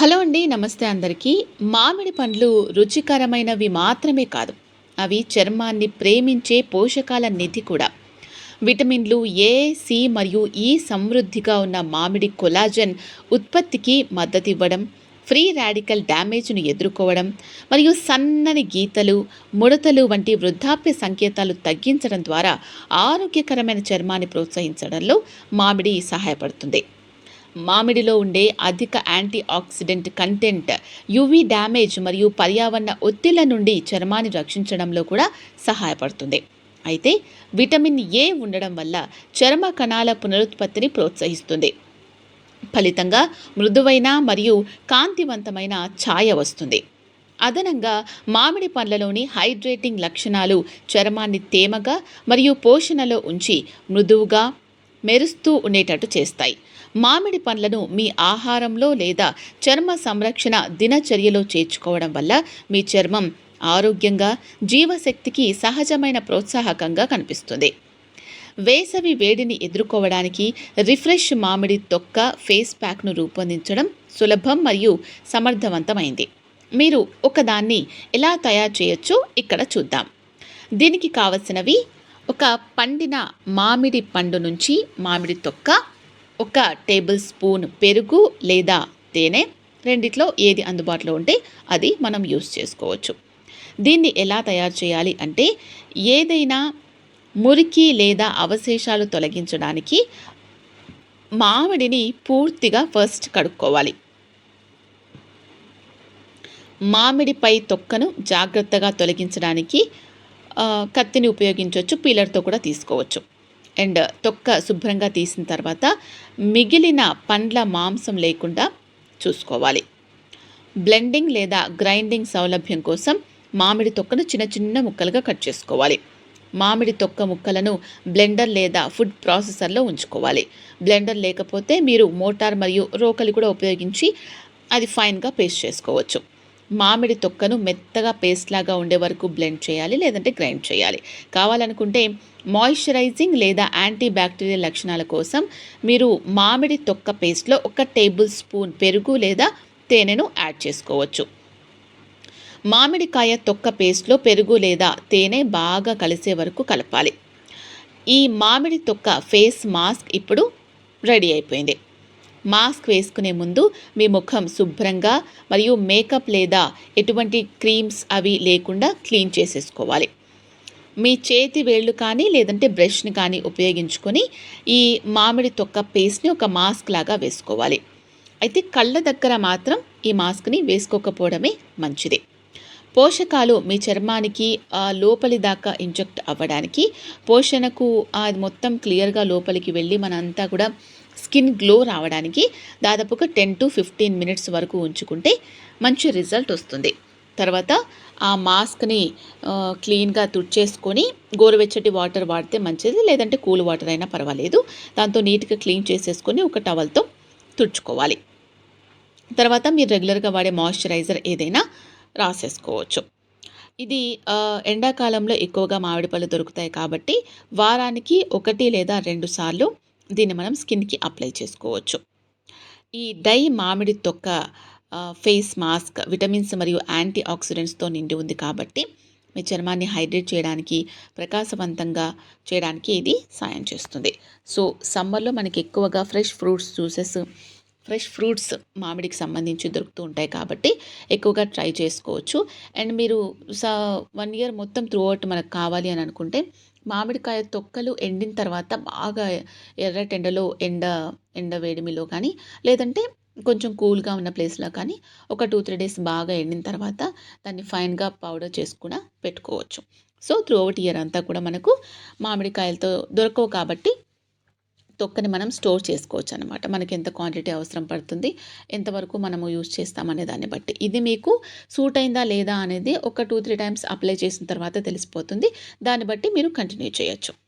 Hello అండి నమస్తే అందరికీ. మామిడి పండ్లు రుచికరమైనవి మాత్రమే కాదు అవి చర్మాన్ని ప్రేమించే పోషకాల నిధి కూడా. విటమిన్లు ఏ సి మరియు ఈ సమృద్ధిగా ఉన్న మామిడి కొలాజన్ ఉత్పత్తికి మద్దతు ఇవ్వడం ఫ్రీ రాడికల్ డ్యామేజ్ను ఎదుర్కోవడం మరియు సన్నని గీతలు ముడతలు వంటి వృద్ధాప్య సంకేతాలు తగ్గించడం ద్వారా ఆరోగ్యకరమైన చర్మాన్ని ప్రోత్సహించడంలో మామిడి సహాయపడుతుంది. మామిడిలో ఉండే అధిక antioxidant content UV damage మరియు పర్యావరణ ఒత్తిళ్ళ నుండి చర్మాన్ని రక్షించడంలో కూడా సహాయపడుతుంది. అయితే విటమిన్ ఏ ఉండడం వల్ల చర్మ కణాల పునరుత్పత్తిని ప్రోత్సహిస్తుంది. ఫలితంగా మృదువైన మరియు కాంతివంతమైన ఛాయ వస్తుంది. అదనంగా మామిడి పండ్లలోని హైడ్రేటింగ్ లక్షణాలు చర్మాన్ని తేమగా మరియు పోషణలో ఉంచి మృదువుగా మెరుస్తూ ఉండేటట్టు చేస్తాయి. మామిడి పండ్లను మీ ఆహారంలో లేదా చర్మ సంరక్షణ దినచర్యలో చేర్చుకోవడం వల్ల మీ చర్మం ఆరోగ్యంగా జీవశక్తికి సహజమైన ప్రోత్సాహకంగా కనిపిస్తుంది. వేసవి వేడిని ఎదుర్కోవడానికి రిఫ్రెష్ మామిడి తొక్క ఫేస్ ప్యాక్ను రూపొందించడం సులభం మరియు సమర్థవంతమైంది. మీరు ఒకదాన్ని ఎలా తయారు చేయొచ్చో ఇక్కడ చూద్దాం. దీనికి కావలసినవి ఒక పండిన మామిడి పండు నుంచి మామిడి తొక్క ఒక టేబుల్ స్పూన్ పెరుగు లేదా తేనె రెండిట్లో ఏది అందుబాటులో ఉంటే అది మనం యూస్ చేసుకోవచ్చు. దీన్ని ఎలా తయారు చేయాలి అంటే ఏదైనా మురికి లేదా అవశేషాలు తొలగించడానికి మామిడిని పూర్తిగా ఫస్ట్ కడుక్కోవాలి. మామిడిపై తొక్కను జాగ్రత్తగా తొలగించడానికి కత్తిని ఉపయోగించవచ్చు పీలర్తో కూడా తీసుకోవచ్చు. అండ్ తొక్క శుభ్రంగా తీసిన తర్వాత మిగిలిన పండ్ల మాంసం లేకుండా చూసుకోవాలి. బ్లెండింగ్ లేదా గ్రైండింగ్ సౌలభ్యం కోసం మామిడి తొక్కను చిన్న చిన్న ముక్కలుగా కట్ చేసుకోవాలి. మామిడి తొక్క ముక్కలను బ్లెండర్ లేదా ఫుడ్ ప్రాసెసర్లో ఉంచుకోవాలి. బ్లెండర్ లేకపోతే మీరు మోటార్ మరియు రోకలి కూడా ఉపయోగించి అది ఫైన్గా పేస్ట్ చేసుకోవచ్చు. మామిడి తొక్కను మెత్తగా పేస్ట్ లాగా ఉండే వరకు బ్లెండ్ చేయాలి లేదంటే గ్రైండ్ చేయాలి. కావాలనుకుంటే మాయిశ్చరైజింగ్ లేదా యాంటీ బ్యాక్టీరియల్ లక్షణాల కోసం మీరు మామిడి తొక్క పేస్ట్లో ఒక టేబుల్ స్పూన్ పెరుగు లేదా తేనెను యాడ్ చేసుకోవచ్చు. మామిడికాయ తొక్క పేస్ట్లో పెరుగు లేదా తేనె బాగా కలిసే వరకు కలపాలి. ఈ మామిడి తొక్క ఫేస్ మాస్క్ ఇప్పుడు రెడీ అయిపోయింది. మాస్క్ వేసుకునే ముందు మీ ముఖం శుభ్రంగా మరియు మేకప్ లేదా ఎటువంటి క్రీమ్స్ అవి లేకుండా క్లీన్ చేసేసుకోవాలి. మీ చేతి వేళ్ళు కానీ లేదంటే బ్రష్ని కానీ ఉపయోగించుకొని ఈ మామిడి తొక్క పేస్ట్ని ఒక మాస్క్ లాగా వేసుకోవాలి. అయితే కళ్ళ దగ్గర మాత్రం ఈ మాస్క్ని వేసుకోకపోవడమే మంచిది. పోషకాలు మీ చర్మానికి లోపలి దాకా ఇంజెక్ట్ అవ్వడానికి పోషణకు అది మొత్తం క్లియర్గా లోపలికి వెళ్ళి మనంతా కూడా స్కిన్ గ్లో రావడానికి దాదాపుగా టెన్ టు ఫిఫ్టీన్ మినిట్స్ వరకు ఉంచుకుంటే మంచి రిజల్ట్ వస్తుంది. తర్వాత ఆ మాస్క్ని క్లీన్గా తుడిచేసుకొని గోరువెచ్చటి వాటర్ వాడితే మంచిది లేదంటే కూల్ వాటర్ అయినా పర్వాలేదు. దాంతో నీట్గా క్లీన్ చేసేసుకొని ఒక టవల్తో తుడుచుకోవాలి. తర్వాత మీరు రెగ్యులర్గా వాడే మాయిశ్చరైజర్ ఏదైనా రాసేసుకోవచ్చు. ఇది ఎండాకాలంలో ఎక్కువగా మామిడి పళ్ళు దొరుకుతాయి కాబట్టి వారానికి ఒకటి లేదా రెండు సార్లు దీన్ని మనం స్కిన్కి అప్లై చేసుకోవచ్చు. ఈ డై మామిడి తొక్క ఫేస్ మాస్క్ విటమిన్స్ మరియు యాంటీ ఆక్సిడెంట్స్తో నిండి ఉంది కాబట్టి మీ చర్మాన్ని హైడ్రేట్ చేయడానికి ప్రకాశవంతంగా చేయడానికి ఇది సాయం చేస్తుంది. సో సమ్మర్లో మనకి ఎక్కువగా fresh fruits juices fresh fruits మామిడికి సంబంధించి దొరుకుతూ ఉంటాయి కాబట్టి ఎక్కువగా ట్రై చేసుకోవచ్చు. అండ్ మీరు స వన్ ఇయర్ మొత్తం త్రూ అవుట్ మనకు కావాలి అని అనుకుంటే మామిడికాయ తొక్కలు ఎండిన తర్వాత బాగా ఎర్రటెండలో ఎండ ఎండ వేడిమిలో కానీ లేదంటే కొంచెం కూల్గా ఉన్న ప్లేస్లో కానీ ఒక టూ త్రీ డేస్ బాగా ఎండిన తర్వాత దాన్ని ఫైన్గా పౌడర్ చేసుకుని పెట్టుకోవచ్చు. సో త్రూ అవుట్ ఇయర్ అంతా కూడా మనకు మామిడికాయలతో దొరకవు కాబట్టి తొక్కని మనం స్టోర్ చేసుకోవచ్చు అనమాట మనకి ఎంత క్వాంటిటీ అవసరం పడుతుంది ఎంతవరకు మనము యూజ్ చేస్తామనే దాన్ని బట్టి. ఇది మీకు సూట్ అయిందా లేదా అనేది ఒక టూ త్రీ టైమ్స్ అప్లై చేసిన తర్వాత తెలిసిపోతుంది. దాన్ని బట్టి మీరు కంటిన్యూ చేయొచ్చు.